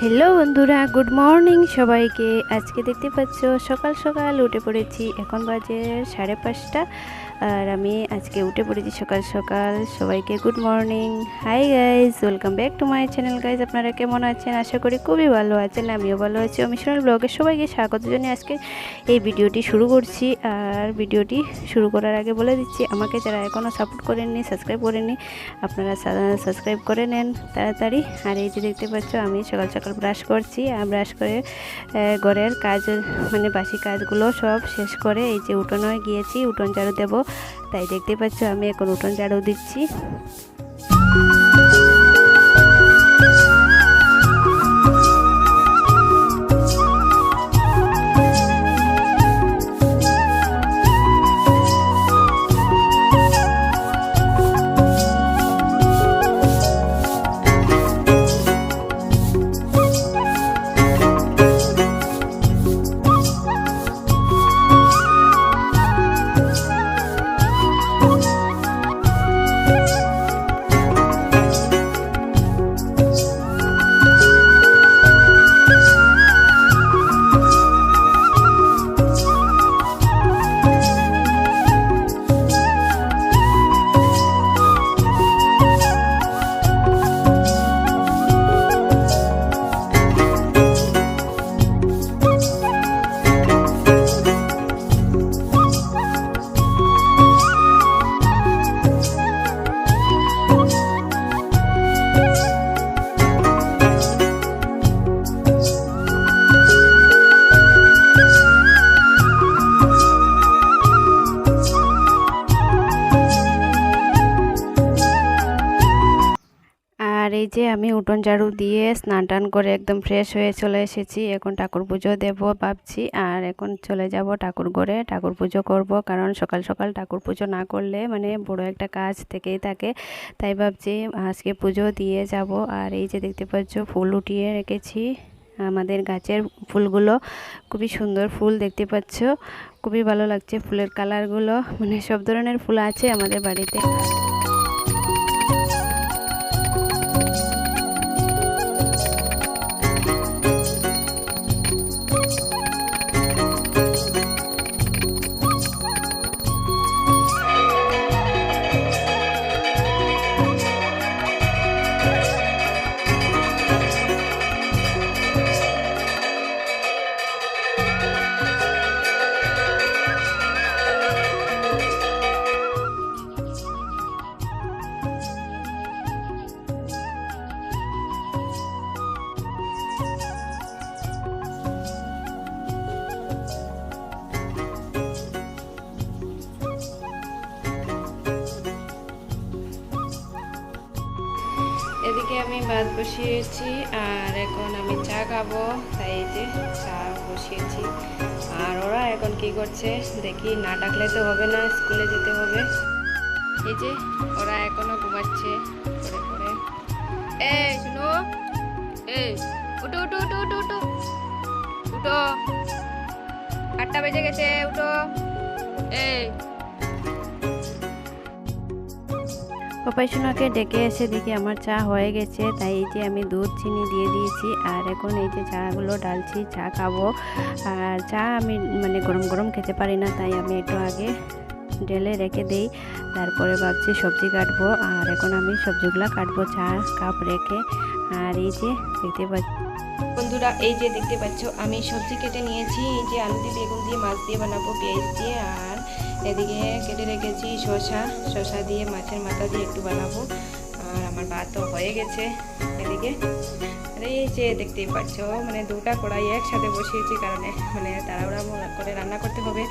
Hello বন্ধুরা good morning সবাইকে। আজকে দেখতে পাচ্ছ, সকাল সকাল উঠে পড়েছি। এখন বাজে সাড়ে পাঁচটা। আর আমি আজকে উঠে পড়েছি সকাল সকাল। সবাইকে good morning hi guys welcome back to my channel guys আপনারা কেমন আছেন? আশা করি খুবই ভালো আছেন, আমিও ভালো আছি। আমি অমিশনাল ব্লগে সবাইকে স্বাগত জানিয়ে আজকে এই ভিডিওটি শুরু করছি। আর ভিডিওটি শুরু করার আগে বলে দিচ্ছি, আমাকে যারা এখনও সাপোর্ট করেননি সাবস্ক্রাইব করেননি, আপনারা সাবস্ক্রাইব করে নেন তাড়াতাড়ি। আর এই যে দেখতে পাচ্ছ, আমি সকাল সকাল ব্রাশ করছি। আর ব্রাশ করে ঘরের কাজ মানে বাসি কাজগুলো সব শেষ করে এই যে উঠোনে গিয়েছি। উঠোন ঝাড়ু দেবো। তাই দেখতে পাচ্ছ আমি এখন উঠোন ঝাড়ু দিচ্ছি। যে আমি উঠোন ঝাড়ু দিয়ে স্নান টান করে একদম ফ্রেশ হয়ে চলে এসেছি। এখন ঠাকুর পুজো দেবো ভাবছি আর এখন চলে যাব ঠাকুর ঘরে। ঠাকুর পুজো করব কারণ সকাল সকাল ঠাকুর পুজো না করলে মানে বড় একটা কাজ থেকেই থাকে। তাই ভাবছি আজকে পুজো দিয়ে যাব আর এই যে দেখতে পাচ্ছ ফুল উঠিয়ে রেখেছি। আমাদের গাছের ফুলগুলো খুবই সুন্দর ফুল দেখতে পাচ্ছ। খুবই ভালো লাগছে ফুলের কালারগুলো। মানে সব ধরনের ফুল আছে আমাদের বাড়িতে। আমি ভাত বসিয়েছি আর এখন আমি চা খাব। তাই যে চা বসিয়েছি। আর ওরা এখন কি করছে? দেখি, না ডাকলে তো হবে না, স্কুলে যেতে হবে। এই যে, ওরা এখনও ঘুমাচ্ছে। করে করে এই, শুনো। এই, উঠো উঠো উঠো উঠো উঠো। উঠো। আটটা বেজে গেছে, উঠো। এই পাপাই সোনাকে ডেকে এসে দেখি আমার চা হয়ে গেছে, তাই এই যে আমি দুধ, চিনি দিয়ে দিয়েছি আর এখন এই যে চাগুলো ডালছি, চা খাব। আর চা আমি মানে গরম গরম খেতে পারি না, তাই আমি একটু আগে ঢেলে রেখে দেই। তারপরে ভাবছি সবজি কাটবো আর এখন আমি সবজিগুলো কাটবো চা কাপ রেখে। আর এই যে দেখতে পাচ্ছি বন্ধুরা, এই যে দেখতে পাচ্ছ আমি সবজি কেটে নিয়েছি, এই যে আলু দিয়ে বেগুন দিয়ে, মাছ দিয়ে বানাবো, পেঁয়াজ দিয়ে আর এদিকে কেটে রেখেছি শসা শসা দিয়ে, মাছের মাথা দিয়ে একটু বানাবো। আর আমার ভাত তো হয়ে গেছে এদিকে। এই যে দেখতেই পাচ্ছ মানে দুটা কড়াই একসাথে বসিয়েছি, কারণে মানে তাড়াহুড়া করে রান্না করতে হবে।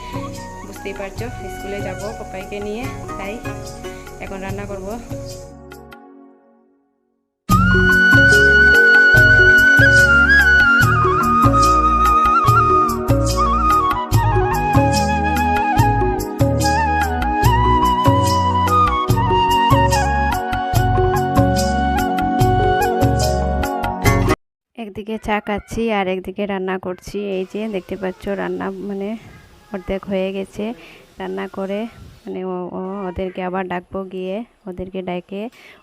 বুঝতেই পারছ, স্কুলে যাব পাপাইকে নিয়ে, তাই এখন রান্না করব। চা খাচ্ছি আর একদিকে রান্না করছি। এই যে দেখতে পাচ্ছ রান্না মানে অর্ধেক হয়ে গেছে। রান্না করে মানে ওদেরকে আবার ডাকবো গিয়ে। ওদেরকে ডেকে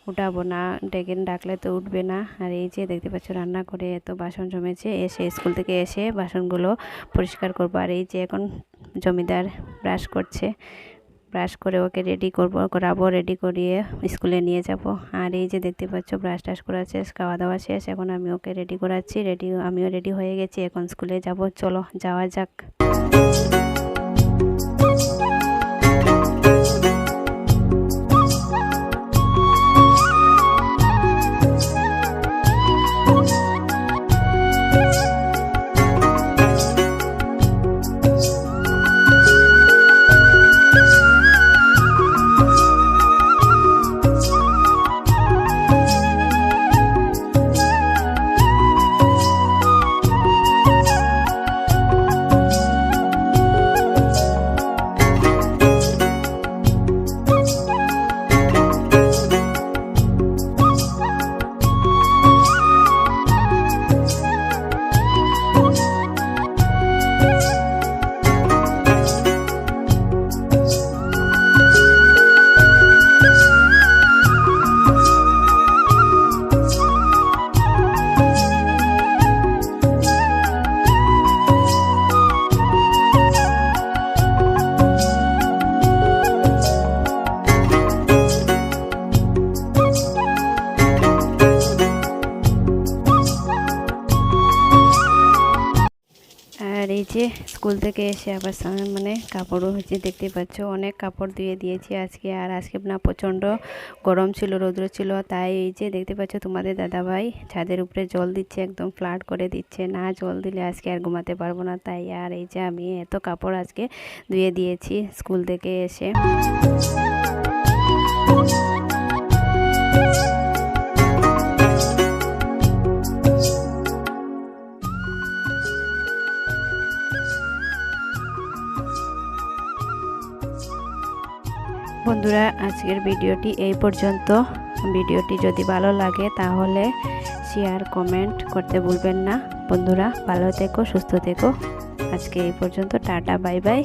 উঠাবো না, ডেকে ডাকলে তো উঠবে না। আর এই যে দেখতে পাচ্ছ রান্না করে এত বাসন জমেছে। এসে স্কুল থেকে এসে বাসনগুলো পরিষ্কার করব। আর এই যে এখন জমিদার ব্রাশ করছে। ব্রাশ করে ওকে রেডি করব, করাবো রেডি করিয়ে স্কুলে নিয়ে যাব। আর এই যে দেখতে পাচ্ছ ব্রাশ টাশ করা শেষ, খাওয়া দাওয়া শেষ, এখন আমি ওকে রেডি করাচ্ছি রেডি আমিও রেডি হয়ে গেছি, এখন স্কুলে যাব। চলো, যাওয়া যাক। স্কুল থেকে এসে আবার সামনে মানে কাপড়ও হচ্ছে দেখতে পাচ্ছ। অনেক কাপড় ধুয়ে দিয়েছি আজকে। আর আজকে না প্রচণ্ড গরম ছিল, রৌদ্র ছিল। তাই এই যে দেখতে পাচ্ছ তোমাদের দাদাভাই ছাদের উপরে জল দিচ্ছে, একদম ফ্লাট করে দিচ্ছে। না জল দিলে আজকে আর ঘুমাতে পারব না। তাই আর এই যে আমি এত কাপড় আজকে ধুয়ে দিয়েছি স্কুল থেকে এসে। বন্ধুরা, আজকের ভিডিওটি এই পর্যন্ত। ভিডিওটি যদি ভালো লাগে, তাহলে শেয়ার কমেন্ট করতে ভুলবেন না। বন্ধুরা, ভালো থেকো, সুস্থ থেকো। আজকে এই পর্যন্ত, টাটা বাই বাই